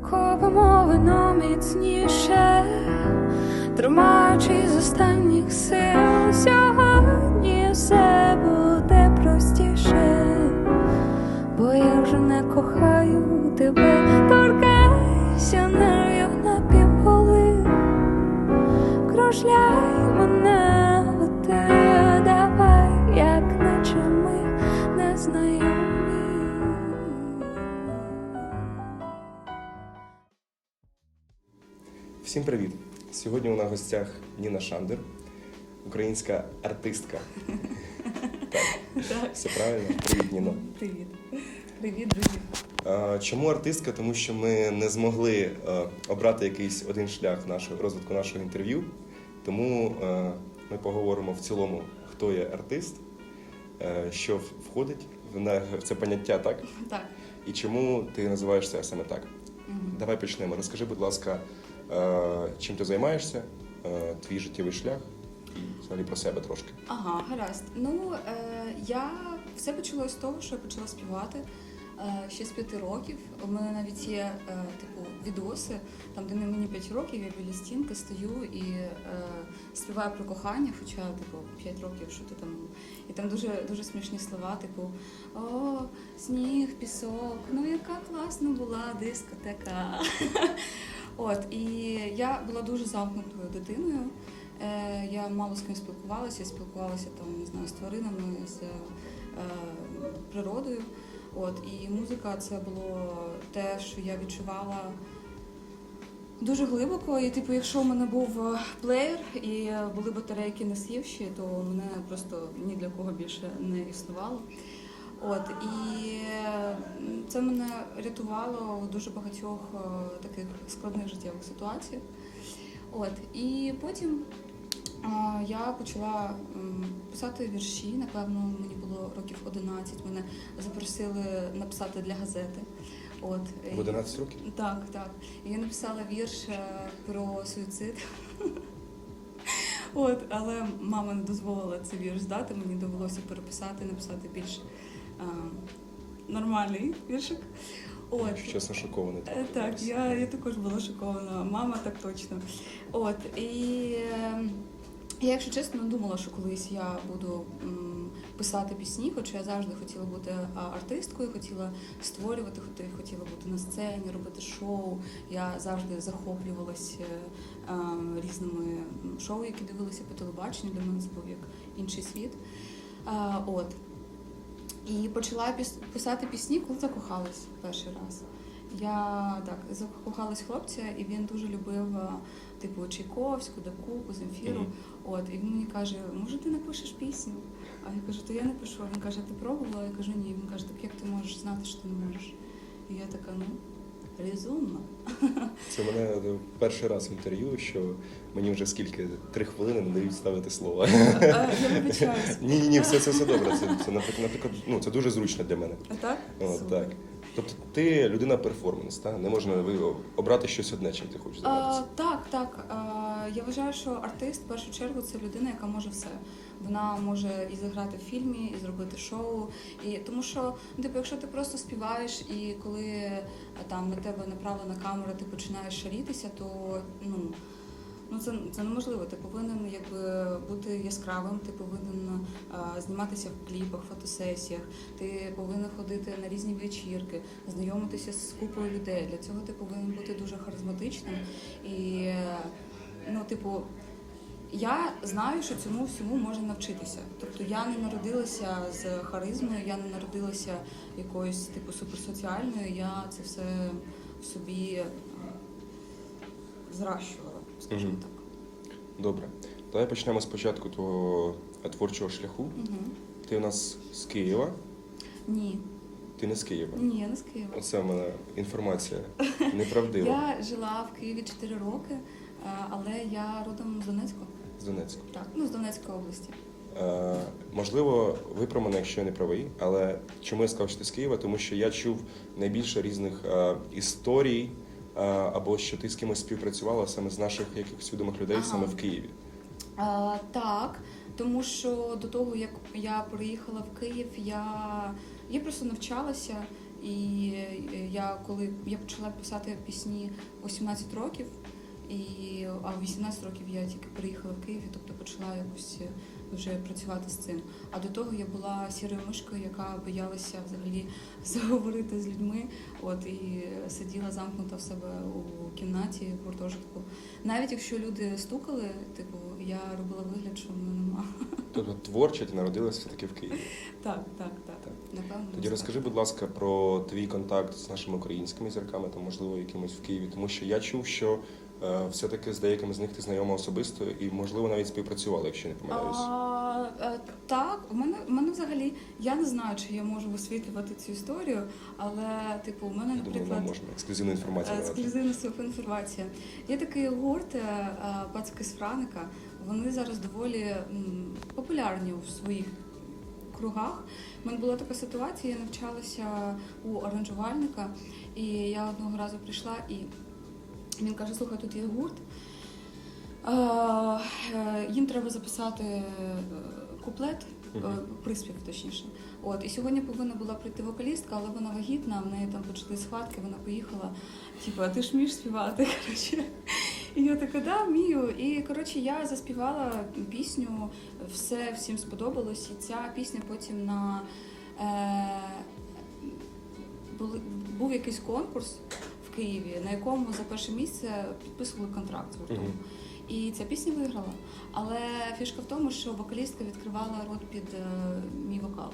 Копимо вино міцніше, тримаючи з останніх сил. Сьогодні все буде простіше, бо я вже не кохаю тебе, торкайся нею на півголи мене, Всім привіт! Сьогодні у нас в гостях Ніна Шандер, українська артистка. Так, все правильно. Привіт, Ніно. Привіт. Привіт, друзі. А, Чому артистка? Тому що ми не змогли е, обрати якийсь один шлях нашого розвитку нашого інтерв'ю. Тому е, ми поговоримо в цілому, хто є артист, е, що входить в це поняття, так? Так. І чому ти називаєш себе саме так? Мгм. Давай почнемо. Розкажи, будь ласка, чим ти займаєшся, е, твій життєвий шлях і взагалі про себе трошки. Ага, гаразд. Ну, е, я все почалось з того, що я почала співати е, ще з п'яти років. У мене навіть є е, типу відоси, там, де мені 5 років, я біля стінки стою і е, співаю про кохання, хоча типу 5 років, що ти там. І там дуже дуже смішні слова, типу О, сніг, пісок, ну яка класна була дискотека. От, і я була дуже замкнутою дитиною. Е, я мало з ким спілкувалася, спілкувалася там, не знаю, з тваринами, з е, природою. От, і музика це було те, що я відчувала дуже глибоко. І, типу, якщо в мене був е, плеєр і були батарейки на сівші, то мене просто ні для кого більше не існувало. От і це мене рятувало у дуже багатьох е, таких складних життєвих ситуаціях. От і потім е, я почала писати вірші. Напевно, мені було років 11. Мене запросили написати для газети. От В 11 років? так, так. І я написала вірш е, про суїцид. От, але мама не дозволила цей вірш здати, мені довелося переписати, написати більш нормальний віршик. От. Чесно, шокований. Е, Так, я, я також була шокована, мама так точно. От і е, я, якщо чесно, думала, що колись я буду писати пісні, хоча я завжди хотіла бути артисткою, хотіла створювати, хотіла бути на сцені, робити шоу. Я завжди захоплювалася е, е, різними шоу, які дивилися по телебаченню. Для мене це був як інший світ. Е, от. І почала писати пісні, коли закохалась перший раз. Я так закохалась хлопця, і він дуже любив типу Чайковську, Дакуку, Земфіру. Мгм. От і він мені каже: може, ти напишеш пісню? А я кажу, то я не пишу. Він каже, ти пробувала? Я кажу, ні. Він каже, так як ти можеш знати, що ти не можеш? І я така, ну резонно. Це мене е, перший раз в інтерв'ю, що мені вже скільки три хвилини не дають ставити слова. А, Я вибачаюсь. Ні, ні, ні, все, це все добре. Це, це наприклад, наприклад, ну це дуже зручно для мене. А так? От, Супер. так. Тобто ти людина перформанс, та? не можна обрати щось одне, чим ти хочеш займатися. так, так. А, я вважаю, що артист в першу чергу це людина, яка може все. Вона може і заграти в фільмі, і зробити шоу. І тому що, ну, типу, якщо ти просто співаєш, і коли там на тебе направлена камера, ти починаєш шарітися, то ну. Ну, це, це неможливо. Ти повинен якби бути яскравим, ти повинен а, зніматися в кліпах, фотосесіях, ти повинен ходити на різні вечірки, знайомитися з купою людей. Для цього ти повинен бути дуже харизматичним. І ну, типу, я знаю, що цьому всьому можна навчитися. Тобто я не народилася з харизмою, я не народилася якоюсь типу суперсоціальною. Я це все в собі зращувала, скажімо Мгм. так. Добре. Давай почнемо спочатку твого е, творчого шляху. Угу. Ти у нас з Києва, Ні, ти не з Києва. ні, я не з Києва. Оце в мене інформація неправдива Я жила в Києві 4 роки, е, але я родом з Донецька. з Донецька. Так, ну з Донецької області. Е, можливо, ви про мене, якщо я не правий, але чому я сказав, що ти з Києва? Тому що я чув найбільше різних е, історій, або що ти з кимось співпрацювала саме з наших якихось відомих людей Ага. саме в Києві. А, так, тому що до того, як я приїхала в Київ, я, я просто навчалася І е, я коли я почала писати пісні у 17 років, і, а в 18 років я тільки приїхала в Київ, і, тобто почала якось е, вже працювати з цим. А до того я була сірою мишкою, яка боялася взагалі заговорити з людьми. От і сиділа замкнута в себе у кімнаті в гуртожитку. Навіть якщо люди стукали, типу, я робила вигляд, що мене нема. Тобто творча ти народилася все-таки в Києві. Так, так, так. Так. Напевно. Тоді розкажи, будь ласка, про твій контакт з нашими українськими зірками, та можливо якимось в Києві, тому що я чув, що е, все-таки з деякими з них ти знайома особисто і, можливо, навіть співпрацювала, якщо не помиляюсь. Е, так, у мене, у мене взагалі я не знаю, чи я можу висвітлювати цю історію, але типу, у мене, думаю, наприклад, нам можна ексклюзивну інформацію Е. Ексклюзивна інформація. Є такий гурт е, е, з Франика. Вони зараз доволі популярні у своїх кругах. У мене була така ситуація, я навчалася у аранжувальника, і я одного разу прийшла і він каже: слухай, тут є гурт. Їм треба записати куплет, Мгм. приспів, точніше. От і сьогодні повинна була прийти вокалістка, але вона вагітна. В неї там почали схватки. Вона поїхала. Типу, а ти ж вмієш співати? Коротше. І я така, да, вмію. І коротше, я заспівала пісню, все всім сподобалось. І ця пісня потім на е, були, був якийсь конкурс в Києві, на якому за перше місце підписували контракт з гуртом. Мгм. І ця пісня виграла. Але фішка в тому, що вокалістка відкривала рот під е, мій вокал.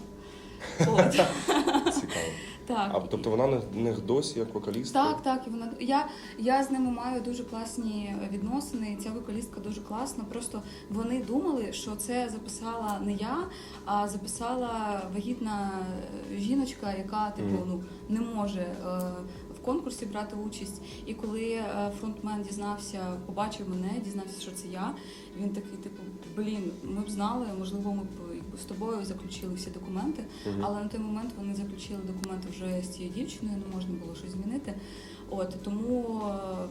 От. Цікаво. так. А тобто вона не, не досі як вокалістка? Так, так, і вона я, я з ними маю дуже класні відносини. і Ця вокалістка дуже класна. Просто вони думали, що це записала не я, а записала вагітна е, жіночка, яка типу Мгм. ну не може е, конкурсі брати участь. І коли е, фронтмен дізнався, побачив мене, дізнався, що це я. Він такий, типу, блін, ми б знали, можливо, ми б з тобою заключили всі документи. Мгм. Але на той момент вони заключили документи вже з цією дівчиною, не можна було щось змінити. От тому е,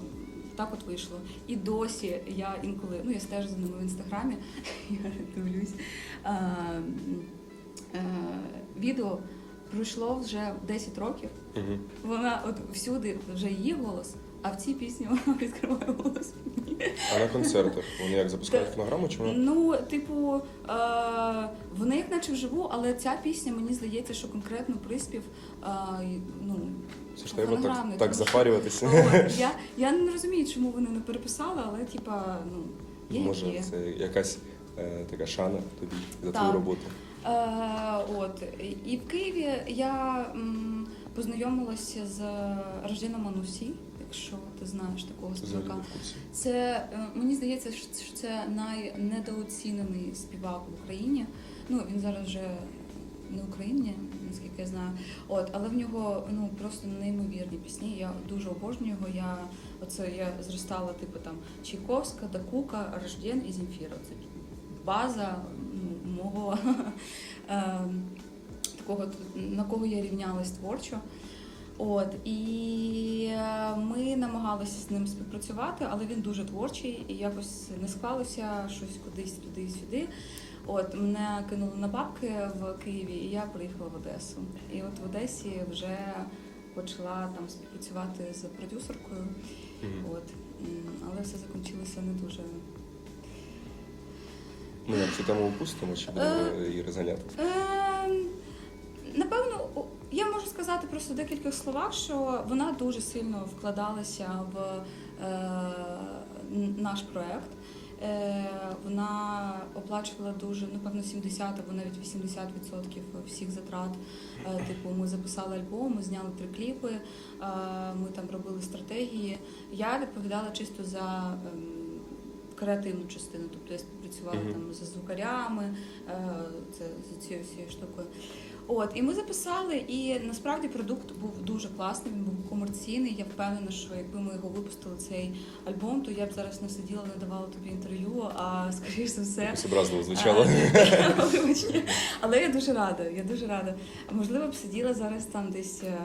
так от вийшло. І досі я інколи, ну я стежу за ними в інстаграмі, я дивлюсь. Е, е, відео пройшло вже 10 років. Мгм. Вона от всюди вже її голос, а в цій пісні вона відкриває голос. мені. А на концертах вони як запускають фонограму чи вона? Ну, типу, е, вони як наче вживу, але ця пісня мені здається, що конкретно приспів. Е, ну, Це ж треба так, фонограмний, так тому що- запарюватися. От, я, я не розумію, чому вони не переписали, але типа, ну, є як Може, є. це якась е, така шана тобі за Так. твою роботу. Е, от. І в Києві я м, познайомилася з Рождіном Манусі, якщо ти знаєш такого співака. Це е, мені здається, що це- найнедооцінений співак в Україні. Ну він зараз вже не Україні, наскільки я знаю. От, але в нього ну просто неймовірні пісні. Я дуже обожнюю його. Я оце я зростала, типу там Чайковська, Дакука, Рожден і Земфіра. Це база мого е, такого на кого я рівнялась творчо. От і е, ми намагалися з ним співпрацювати, але він дуже творчий і якось не склалося щось кудись туди сюди. От мене кинули на бабки в Києві, і я приїхала в Одесу. І от в Одесі вже почала там співпрацювати з продюсеркою. Мгм. От але все закінчилося не дуже. Ну, як цю тему опустимо, чи будемо Е. її розганяти? Ем, Напевно, я можу сказати просто в декількох словах, що вона дуже сильно вкладалася в е, н- наш проект. Е, вона оплачувала дуже, напевно, 70 або навіть 80% всіх затрат. Е, типу, ми записали альбом, ми зняли три кліпи, е, ми там робили стратегії. Я відповідала чисто за ем, креативну частину, тобто я співпрацювала Мгм. там з звукарями, е, це з цією всією штукою. От, і ми записали, і насправді продукт був дуже класний, він був комерційний. Я впевнена, що якби ми його випустили цей альбом, то я б зараз не сиділа, не давала тобі інтерв'ю, а скоріш за все. Образливо звучало. Але я дуже рада, я дуже рада. Можливо, б сиділа зараз там десь е,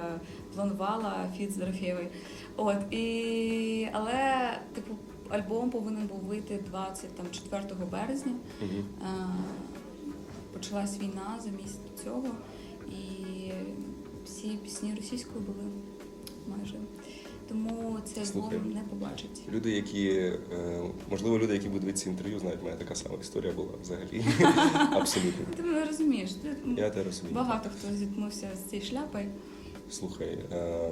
планувала фіт з Дорофєвою. От і але типу альбом повинен був вийти 24 березня. Е, Почалась війна за місяць до цього, і всі пісні російською були майже. Тому цей Слухай. альбом не побачить. Люди, які е, можливо, люди, які будуть дивитися інтерв'ю, знають, мене така сама історія була взагалі. Абсолютно. Ти мене розумієш, Я те розумію. багато хто зіткнувся з цією шляпою. Слухай, е,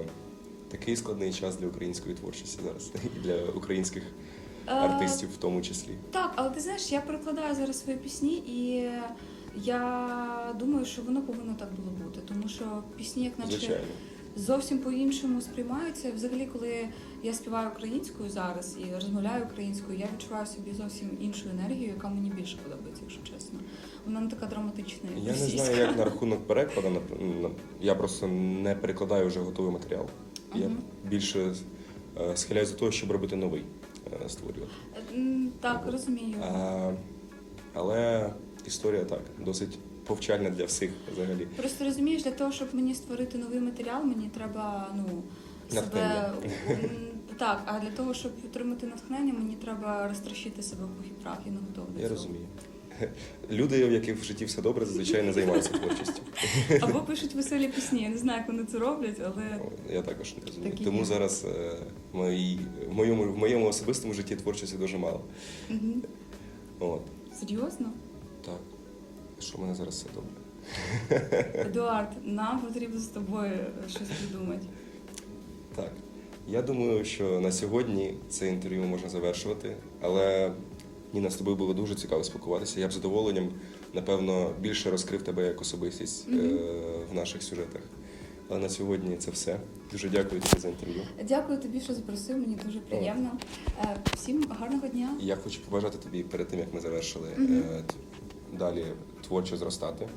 такий складний час для української творчості зараз і для українських артистів в тому числі. Так, але ти знаєш, я перекладаю зараз свої пісні, і я думаю, що воно повинно так було бути, тому що пісні, як наче Звичайно. зовсім по-іншому сприймаються. Взагалі, коли я співаю українською зараз і розмовляю українською, я відчуваю собі зовсім іншу енергію, яка мені більше подобається, якщо чесно. Вона не така драматична. як Я не знаю, як на рахунок перекладу. Я просто не перекладаю вже готовий матеріал. Я Мгм. більше е, схиляюсь до того, щоб робити новий, е, створювати. Так, розумію. А, але історія так, досить повчальна для всіх взагалі. Просто розумієш, для того, щоб мені створити новий матеріал, мені треба ну себе так. А для того, щоб отримати натхнення, мені треба розтрощити себе в прах. Я не готова Я розумію. Люди, в яких в житті все добре, зазвичай не займаються творчістю. Або пишуть веселі пісні. Я не знаю, як вони це роблять, але Я також не розумію. Так і Тому є. зараз е, мої, в, моєму, в моєму особистому житті творчості дуже мало. Мгм. От, серйозно. так. Що в мене зараз все добре? Едуард, нам потрібно з тобою щось придумати. Так. Я думаю, що на сьогодні це інтерв'ю можна завершувати, але Ніна, з тобою було дуже цікаво спілкуватися. Я б задоволенням, напевно, більше розкрив тебе як особистість е, Мгм. в наших сюжетах. Але на сьогодні це все. Дуже дякую тобі за інтерв'ю. Дякую тобі, що запросив. Мені дуже приємно. Е, Всім гарного дня. Я хочу побажати тобі перед тим, як ми завершили, Мгм. е, далі творчо зростати,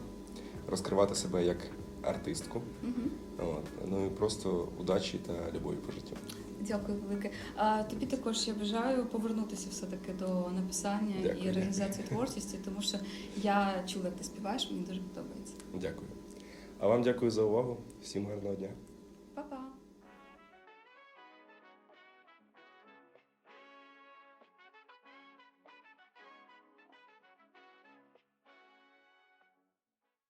розкривати себе як артистку. Мгм. От. Ну і просто удачі та любові по життю. Дякую велике. А тобі також я бажаю повернутися все-таки до написання Дякую. і реалізації творчості, тому що я чула, як ти співаєш, мені дуже подобається. Дякую. А вам дякую за увагу. Всім гарного дня. Па-па!